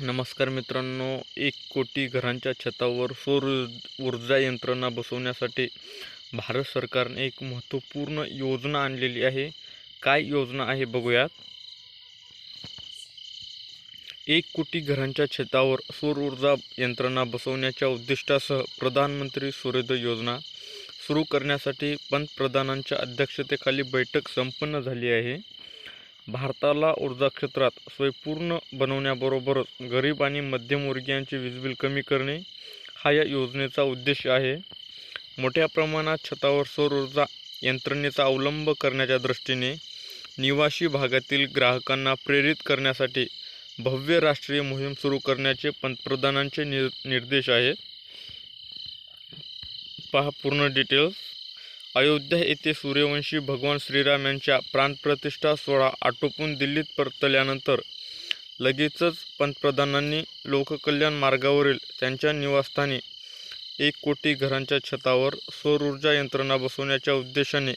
नमस्कार मित्रांनो एक कोटी घरांच्या छतावर सौर ऊर्जा यंत्रणा बसवण्यासाठी भारत सरकारने एक महत्त्वपूर्ण योजना आणलेली आहे. काय योजना आहे बघूयात. एक कोटी घरांच्या छतावर सौर ऊर्जा यंत्रणा बसवण्याच्या उद्दिष्टासह प्रधानमंत्री सूर्योदय योजना सुरू करण्यासाठी पंतप्रधानांच्या अध्यक्षतेखाली बैठक संपन्न झाली आहे. भारताला ऊर्जा क्षेत्रात स्वयंपूर्ण बनवण्याबरोबरच गरीब आणि मध्यमवर्गीयांचे वीज बिल कमी करणे हा या योजनेचा उद्देश आहे. मोठ्या प्रमाणात छतावर सौर ऊर्जा यंत्रणेचा अवलंब करण्याच्या दृष्टीने निवासी भागातील ग्राहकांना प्रेरित करण्यासाठी भव्य राष्ट्रीय मोहीम सुरू करण्याचे पंतप्रधानांचे निर निर्देश आहेत. पहा पूर्ण डिटेल्स अयोध्या येथे सूर्यवंशी भगवान श्रीराम यांच्या प्राणप्रतिष्ठा सोहळा आटोपून दिल्लीत परतल्यानंतर लगेचच पंतप्रधानांनी लोककल्याण मार्गावरील त्यांच्या निवासस्थानी एक कोटी घरांच्या छतावर सौर ऊर्जा यंत्रणा बसवण्याच्या उद्देशाने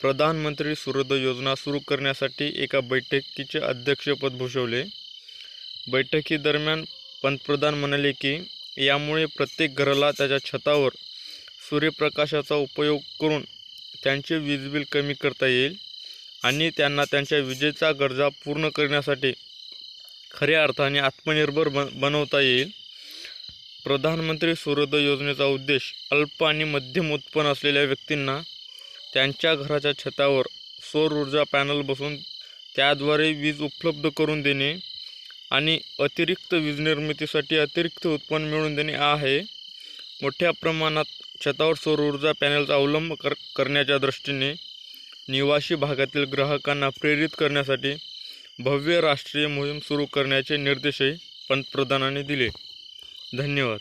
प्रधानमंत्री सूर्योदय योजना सुरू करण्यासाठी एका बैठकीचे अध्यक्षपद भूषवले. बैठकीदरम्यान पंतप्रधान म्हणाले की यामुळे प्रत्येक घराला त्याच्या छतावर सूर्यप्रकाशाचा उपयोग करून त्यांचे वीज बिल कमी करता येईल आणि त्यांना त्यांच्या विजेचा गरजा पूर्ण करण्यासाठी खऱ्या अर्थाने आत्मनिर्भर बन बनवता येईल. प्रधानमंत्री सूर्योदय योजनेचा उद्देश अल्प आणि मध्यम उत्पन्न असलेल्या व्यक्तींना त्यांच्या घराच्या छतावर सौर ऊर्जा पॅनल बसून त्याद्वारे वीज उपलब्ध करून देणे आणि अतिरिक्त वीज निर्मितीसाठी अतिरिक्त उत्पन्न मिळवून देणे आहे. मोठ्या प्रमाणात छतावर सौर ऊर्जा पॅनलचा अवलंब कर करण्याच्या दृष्टीने निवासी भागातील ग्राहकांना प्रेरित करण्यासाठी भव्य राष्ट्रीय मोहीम सुरू करण्याचे निर्देशही पंतप्रधानांनी दिले. धन्यवाद.